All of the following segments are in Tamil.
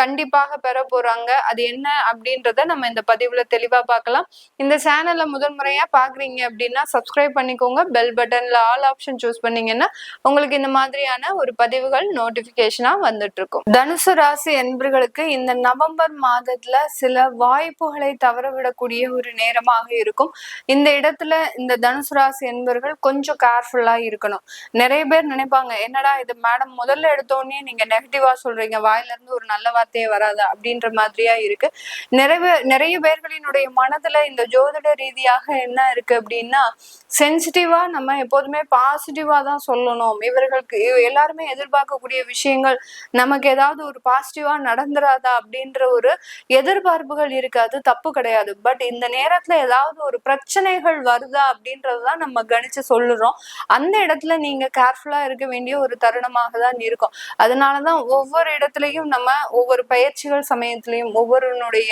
கண்டிப்பாக பெற போறாங்க. அது என்ன அப்படின்றத நம்ம இந்த பதிவுல தெளிவா பார்க்கலாம். இந்த சேனல்ல முதல் முறையா பாக்குறீங்க அப்படின்னா சப்ஸ்கிரைப் பண்ணிக்கோங்க. பெல் பட்டன்ல ஆல் ஆப்ஷன் சூஸ் பண்ணீங்கன்னா உங்களுக்கு இந்த மாதிரியான ஒரு பதிவுகள் நோட்டிபிகேஷனா வந்துட்டு இருக்கும் தனுசு ராசி என்பர்களுக்கு இந்த நவம்பர் மாதத்துல சில வாய்ப்புகளை தவறவிடக்கூடிய ஒரு நேரமாக இருக்கும். இந்த இடத்துல இந்த தனுசு ராசி என்பர்கள் கொஞ்சம் கேர்ஃபுல்லா இருக்கணும். நிறைய பேர் நினைப்பாங்க என்னடா இது மேடம் முதல்ல எடுத்தோடனே நீங்க நெகட்டிவா சொல்றீங்க. வாயில இருந்து ஒரு நல்ல வார்த்தையே வராது அப்படின்ற மாதிரியா இருக்கு. நிறைய பேர்- நிறைய பேர்களினுடைய மனதுல இந்த ஜோதிட ரீதியாக என்ன இருக்கு அப்படின்னா சென்சிட்டிவா நம்ம எப்போதுமே பாசிட்டிவா தான் சொல்லணும். இவர்களுக்கு எல்லாருமே எதிர்பார்க்கக்கூடிய விஷயங்கள் நமக்கு ஏதாவது ஒரு பாசிட்டிவா நடந்துராதா அப்படின்ற ஒரு எதிர்பார்ப்புகள் இருக்கு. அது தப்பு கிடையாது. பட் இந்த நேரத்துல ஏதாவது ஒரு பிரச்சனைகள் வருதா அப்படின்றதுதான் நம்ம கணிச்சு சொல்லுறோம். அந்த இடத்துல நீங்க கேர்ஃபுல்லா இருக்க வேண்டிய ஒரு தருணமாக தான் இருக்கும். அதனாலதான் ஒவ்வொரு இடத்துலயும் நம்ம ஒவ்வொரு பயிற்சிகள் சமயத்திலையும் ஒவ்வொருனுடைய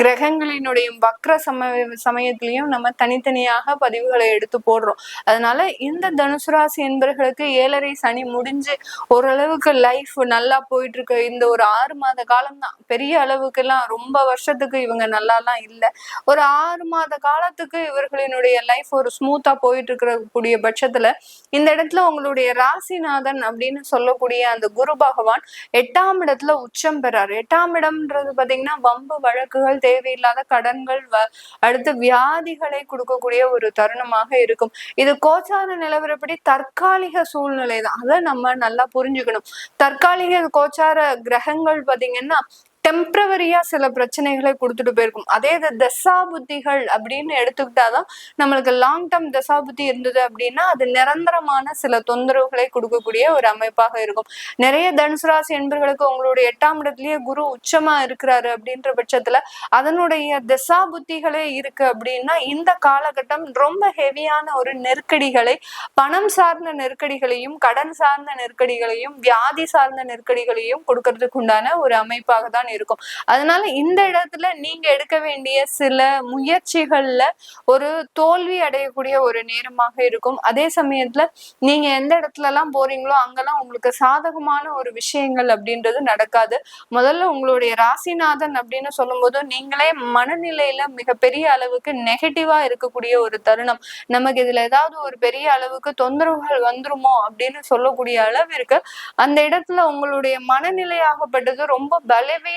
கிரகங்களினுடைய வக்ர சம சமயத்திலையும் நம்ம தனித்தனியாக பதிவுகளை எடுத்து போடுறோம். அதனால இந்த தனுசு ராசி என்பர்களுக்கு ஏழரை சனி முடிஞ்சு ஓரளவுக்கு லைஃப் நல்லா போயிட்டு இருக்கு இந்த ஒரு ஆறு மாத காலம் தான் பெரிய அளவுக்கு எல்லாம் ரொம்ப வருஷத்துக்கு இவங்க நல்லாலாம் இல்லை. ஒரு ஆறு மாத காலத்துக்கு இவர்களினுடைய லைஃப் ஒரு ஸ்மூத்தா போயிட்டு இருக்கிற கூடிய பட்சத்துல இந்த இடத்துல உங்களுடைய ராசிநாதன் அப்படின்னு சொல்லக்கூடிய அந்த குரு பகவான் எட்டாம் இடத்துல உச்சம் பெறாரு எட்டாம் இடம்ன்றது பாத்தீங்கன்னா வம்பு வழக்குகள் தேவையில்லாத கடன்கள் வ- அடுத்து வியாதிகளை கொடுக்கக்கூடிய ஒரு தருணமாக இருக்கும். இது கோச்சார நிலவரப்படி தற்காலிக சூழ்நிலை தான் அதை நம்ம நல்லா புரிஞ்சுக்கணும். தற்காலிக கோச்சார கிரகங்கள் பாத்தீங்கன்னா டெம்பரவரியா சில பிரச்சனைகளை கொடுத்துட்டு போயிருக்கும். அதே இது தசா புத்திகள் அப்படின்னு எடுத்துக்கிட்டாதான் நம்மளுக்கு லாங் டேர்ம் தசா புத்தி இருந்தது அப்படின்னா அது நிரந்தரமான சில தொந்தரவுகளை கொடுக்கக்கூடிய ஒரு அமைப்பாக இருக்கும். நிறைய தனுசு ராசி என்பர்களுக்கு உங்களுடைய எட்டாம் இடத்துலயே குரு உச்சமா இருக்கிறாரு அப்படின்ற பட்சத்துல அதனுடைய தசா புத்திகளே இருக்கு அப்படின்னா இந்த காலகட்டம் ரொம்ப ஹெவியான ஒரு நெருக்கடிகளை பணம் சார்ந்த நெருக்கடிகளையும் கடன் சார்ந்த நெருக்கடிகளையும் வியாதி சார்ந்த நெருக்கடிகளையும் கொடுக்கறதுக்கு உண்டான ஒரு அமைப்பாக தான் இருக்கும் அதனால இந்த இடத்துல நீங்க எடுக்க வேண்டிய சில முயற்சிகள்ல ஒரு தோல்வி அடையக்கூடிய ஒரு நேரமாக இருக்கும். அதே சமயத்துல நீங்க எந்த இடத்துல எல்லாம் போறீங்களோ அங்கெல்லாம் உங்களுக்கு சாதகமான ஒரு விஷயங்கள் அப்படின்றது நடக்காது. முதல்ல உங்களுடைய ராசிநாதன் அப்படின்னு சொல்லும்போது நீங்களே மனநிலையில மிகப்பெரிய அளவுக்கு நெகட்டிவா இருக்கக்கூடிய ஒரு தருணம். நமக்கு இதுல ஏதாவது ஒரு பெரிய அளவுக்கு தொந்தரவுகள் வந்துருமோ அப்படின்னு சொல்லக்கூடிய அளவிற்கு அந்த இடத்துல உங்களுடைய மனநிலையாகப்பட்டது ரொம்ப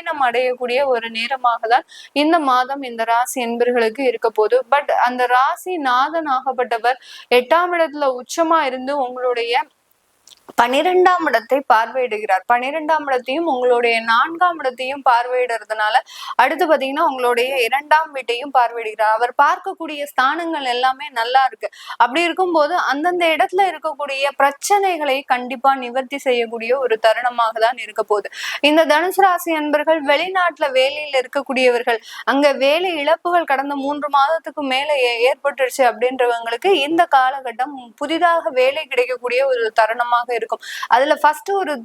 பலவீனம் அடையக்கூடிய ஒரு நேரமாக தான் இந்த மாதம் இந்த ராசி என்பர்களுக்கு இருக்க போகுது. பட் அந்த ராசி நாதன் ஆகப்பட்டவர் எட்டாம் இடத்துல உச்சமா இருந்து உங்களுடைய பனிரெண்டாம் இடத்தை பார்வையிடுகிறார். பனிரெண்டாம் இடத்தையும் உங்களுடைய நான்காம் இடத்தையும் பார்வையிடுறதுனால அடுத்து பாத்தீங்கன்னா உங்களுடைய இரண்டாம் வீட்டையும் பார்வையிடுகிறார். அவர் பார்க்கக்கூடிய ஸ்தானங்கள் எல்லாமே நல்லா இருக்கு. அப்படி இருக்கும்போது அந்தந்த இடத்துல இருக்கக்கூடிய பிரச்சனைகளை கண்டிப்பா நிவர்த்தி செய்யக்கூடிய ஒரு தருணமாக தான் இருக்க போகுது. இந்த தனுசு ராசி அன்பர்கள் வெளிநாட்டுல வேலையில இருக்கக்கூடியவர்கள் அங்க வேலை இழப்புகள் கடந்த மூன்று மாதத்துக்கு மேல ஏற்பட்டுருச்சு அப்படின்றவங்களுக்கு இந்த காலகட்டம் புதிதாக வேலை கிடைக்கக்கூடிய ஒரு தருணமாக இருக்கும். அதுல ஃபர்ஸ்ட் ஒரு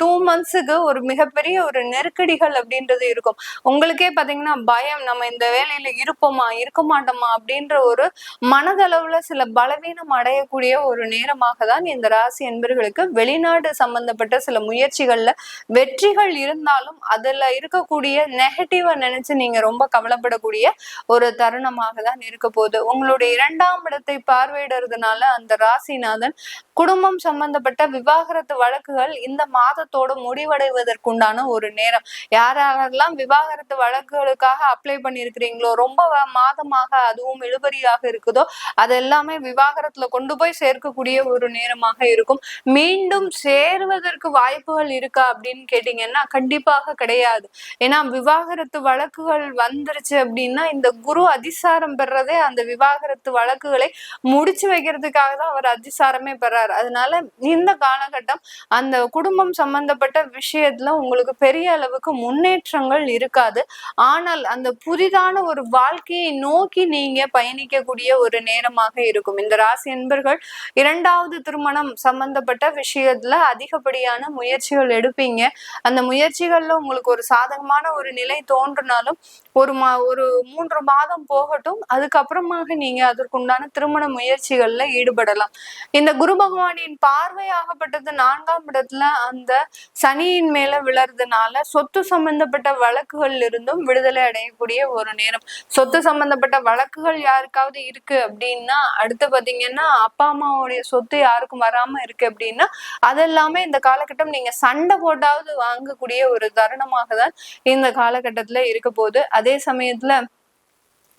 டூ மந்த்ஸுக்கு ஒரு மிகப்பெரிய ஒரு நெருக்கடிகள் அப்படின்றது இருக்கும். உங்களுக்கே பாத்தீங்கன்னா பயம் நம்ம இந்த வேலையில இருப்போமா இருக்க மாட்டோமா அப்படின்ற ஒரு மனதளவுல சில பலவீனம் அடையக்கூடிய ஒரு நேரமாக தான் இந்த ராசி என்பர்களுக்கு வெளிநாடு சம்பந்தப்பட்ட சில முயற்சிகள்ல வெற்றிகள் இருந்தாலும் அதுல இருக்கக்கூடிய நெகட்டிவா நினைச்சு நீங்க ரொம்ப கவலைப்படக்கூடிய ஒரு தருணமாக தான் இருக்க போகுது. உங்களுடைய இரண்டாம் இடத்தை பார்வையிடுறதுனால அந்த ராசிநாதன் குடும்பம் சம்பந்தப்பட்ட விவாகரத்து வழக்குகள் இந்த மாதத்தோட முடிவடைவதற்குண்டான ஒரு நேரம். யாரெல்லாம் விவாகரத்து வழக்குகளுக்காக அப்ளை பண்ணிருக்கிறீங்களோ ரொம்ப மாதமாக அதுவும் இழுபறியாக இருக்குதோ அது எல்லாமே விவாகரத்துல கொண்டு போய் சேர்க்கக்கூடிய ஒரு நேரமாக இருக்கும். மீண்டும் சேருவதற்கு வாய்ப்புகள் இருக்கா அப்படின்னு கேட்டீங்கன்னா கண்டிப்பாக கிடையாது. ஏன்னா விவாகரத்து வழக்குகள் வந்துருச்சு அப்படின்னா இந்த குரு அதிசாரம் பெறதே அந்த விவாகரத்து வழக்குகளை முடிச்சு வைக்கிறதுக்காக தான் அவர் அதிசாரமே பெறாரு. அதனால இந்த காலகட்டம் அந்த குடும்பம் சம்பந்தப்பட்ட விஷயத்துல உங்களுக்கு பெரிய அளவுக்கு முன்னேற்றங்கள் இருக்காது. ஆனால் அந்த புதிதான ஒரு வாழ்க்கையை நோக்கி நீங்க பயணிக்கக்கூடிய ஒரு நேரமாக இருக்கும். இந்த ராசி என்பர்கள் இரண்டாவது திருமணம் சம்பந்தப்பட்ட விஷயத்துல அதிகப்படியான முயற்சிகள் எடுப்பீங்க. அந்த முயற்சிகள்ல உங்களுக்கு ஒரு சாதகமான ஒரு நிலை தோன்றினாலும் ஒரு மா ஒரு மூன்று மாதம் போகட்டும். அதுக்கப்புறமாக நீங்க அதற்குண்டான திருமண முயற்சிகள்ல ஈடுபடலாம். இந்த குரு பகவானின் பார்வையாகப்பட்டது நான்காம் இடத்துல அந்த சனியின் மேல விழறதுனால சொத்து சம்பந்தப்பட்ட வழக்குகள் இருந்தும் விடுதலை அடையக்கூடிய ஒரு நேரம். சொத்து சம்பந்தப்பட்ட வழக்குகள் யாருக்காவது இருக்கு அப்படின்னா அடுத்து பாத்தீங்கன்னா அப்பா அம்மாவுடைய சொத்து யாருக்கும் வராம இருக்கு அப்படின்னா அதெல்லாமே இந்த காலகட்டம் நீங்க சண்டை போட்டாவது வாங்கக்கூடிய ஒரு தருணமாக தான் இந்த காலகட்டத்துல இருக்க போகுது. அதே சமயத்துல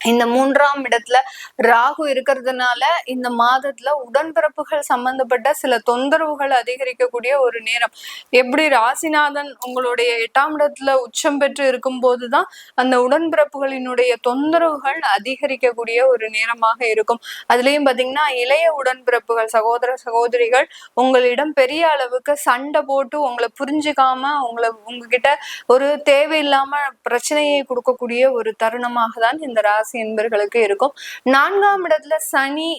இந்த மூன்றாம் இடத்துல ராகு இருக்கிறதுனால இந்த மாதத்துல உடன்பிறப்புகள் சம்பந்தப்பட்ட சில தொந்தரவுகள் அதிகரிக்கக்கூடிய ஒரு நேரம். எப்படி ராசிநாதன் உங்களுடைய எட்டாம் இடத்துல உச்சம் பெற்று இருக்கும் போதுதான் அந்த உடன்பிறப்புகளினுடைய தொந்தரவுகள் அதிகரிக்கக்கூடிய ஒரு நேரமாக இருக்கும். அதுலயும் பாத்தீங்கன்னா இளைய உடன்பிறப்புகள் சகோதர சகோதரிகள் உங்களிடம் பெரிய அளவுக்கு சண்டை போட்டு உங்களை புரிஞ்சுக்காம உங்களை உங்ககிட்ட ஒரு தேவையில்லாம பிரச்சனையை கொடுக்கக்கூடிய ஒரு தருணமாக தான் இந்த ராசி ராசி என்பர்களுக்கு இருக்கும். நான்காம் இடத்துல சனி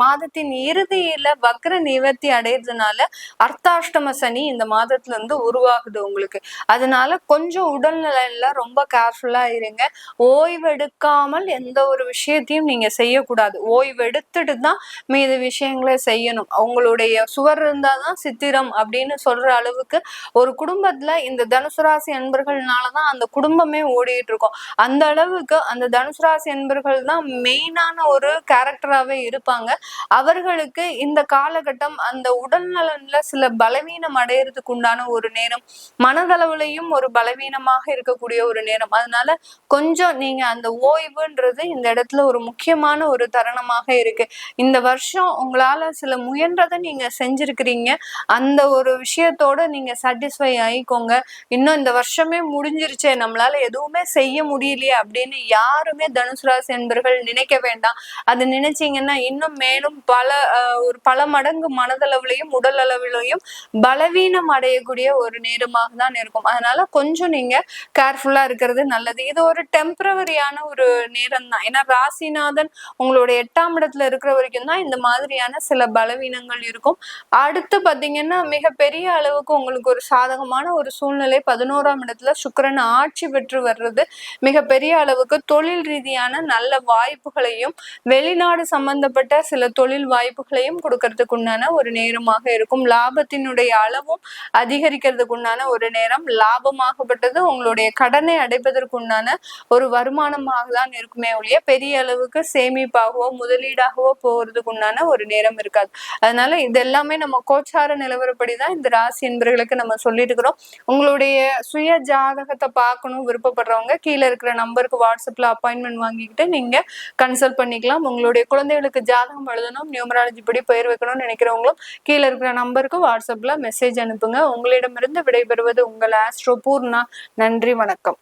மாதத்தின் இறுதியில வக்ர நிவர்த்தி அடையிறதுனால அர்த்தாஷ்டம சனி இந்த மாதத்துல இருந்து உருவாகுது உங்களுக்கு. அதனால கொஞ்சம் உடல்நிலையில ரொம்ப கேர்ஃபுல்லா இருங்க. ஓய்வெடுக்காமல் எந்த ஒரு விஷயத்தையும் நீங்க செய்யக்கூடாது. ஓய்வெடுத்துட்டு தான் மீது விஷயங்களை செய்யணும். அவங்களுடைய சுவர் இருந்தாதான் சித்திரம் அப்படின்னு சொல்ற அளவுக்கு ஒரு குடும்பத்துல இந்த தனுசு ராசி அன்பர்கள்னாலதான் அந்த குடும்பமே ஓடிட்டு இருக்கும். அந்த அளவுக்கு அந்த தனுசு ராசி என்பர்கள் தான் மெயினான ஒரு கேரக்டராகவே இருப்பாங்க. அவர்களுக்கு இந்த காலகட்டம் அந்த உடல் நலன்ல சில பலவீனம் அடையிறதுக்கு உண்டான ஒரு நேரம் மனதளவுலையும் ஒரு பலவீனமாக இருக்கக்கூடிய ஒரு நேரம். அதனால கொஞ்சம் நீங்க அந்த ஓய்வுன்றது இந்த இடத்துல ஒரு முக்கியமான ஒரு தருணமாக இருக்கு. இந்த வருஷம் உங்களால சில முயன்றதை நீங்க செஞ்சிருக்கிறீங்க. அந்த ஒரு விஷயத்தோட நீங்க சாட்டிஸ்ஃபை ஆகிக்கோங்க இன்னும் இந்த வருஷமே முடிஞ்சிருச்சே நம்மளால எதுவுமே செய்ய முடியலையே அப்படின்னு யாருமே தனுசு ராசி என்பர்கள் நினைக்க வேண்டாம். அது நினைச்சீங்கன்னா இன்னும் மேலும் பல ஒரு பல மடங்கு மனதளவுலையும் உடல் அளவிலையும் பலவீனம் அடையக்கூடிய ஒரு நேரமாக தான் இருக்கும். அதனால கொஞ்சம் நீங்க கேர்ஃபுல்லா இருக்கிறது நல்லது. இது ஒரு டெம்பரவரியான ஒரு நேரம் தான். ஏன்னா ராசிநாதன் உங்களோட எட்டாம் இடத்துல இருக்கிற வரைக்கும் தான் இந்த மாதிரியான சில பலவீனங்கள் இருக்கும். அடுத்து பாத்தீங்கன்னா மிக பெரிய அளவுக்கு உங்களுக்கு ஒரு சாதகமான ஒரு சூழ்நிலை பதினோராம் இடத்துல சுக்கரன் ஆட்சி பெற்று வர்றது மிக பெரிய அளவுக்கு தொழில் ரீதியாக ரீதியான நல்ல வாய்ப்புகளையும் வெளிநாடு சம்பந்தப்பட்ட சில தொழில் வாய்ப்புகளையும் கொடுக்கறதுக்கு உண்டான ஒரு நேரமாக இருக்கும். லாபத்தினுடைய அளவும் அதிகரிக்கிறதுக்கு உண்டான ஒரு நேரம் லாபமாகப்பட்டது உங்களுடைய கடனை அடைப்பதற்கு உண்டான ஒரு வருமானமாக தான் இருக்குமே ஒழிய பெரிய அளவுக்கு சேமிப்பாகவோ முதலீடாகவோ போறதுக்கு உண்டான ஒரு நேரம் இருக்காது. அதனால இது எல்லாமே நம்ம கோச்சார நிலவரப்படிதான் இந்த ராசி என்பர்களுக்கு நம்ம சொல்லியிருக்கிறோம். உங்களுடைய சுய ஜாதகத்தை பார்க்கணும் விருப்பப்படுறவங்க கீழே இருக்கிற நம்பருக்கு வாட்ஸ்அப்ல அப்பாயின்மெண்ட் கடன் வாங்கிக்கிட்டு நீங்க கன்சல்ட் பண்ணிக்கலாம். உங்களுடைய குழந்தைகளுக்கு ஜாதகம் எழுதணும் நியூமராலஜி படி பெயர் வைக்கணும்னு நினைக்கிறவங்களும் கீழே இருக்கிற நம்பருக்கு வாட்ஸ்அப்ல மெசேஜ் அனுப்புங்க. உங்களிடமிருந்து விடைபெறுவது உங்கள் ஆஸ்ட்ரோ பூர்ணா. நன்றி வணக்கம்.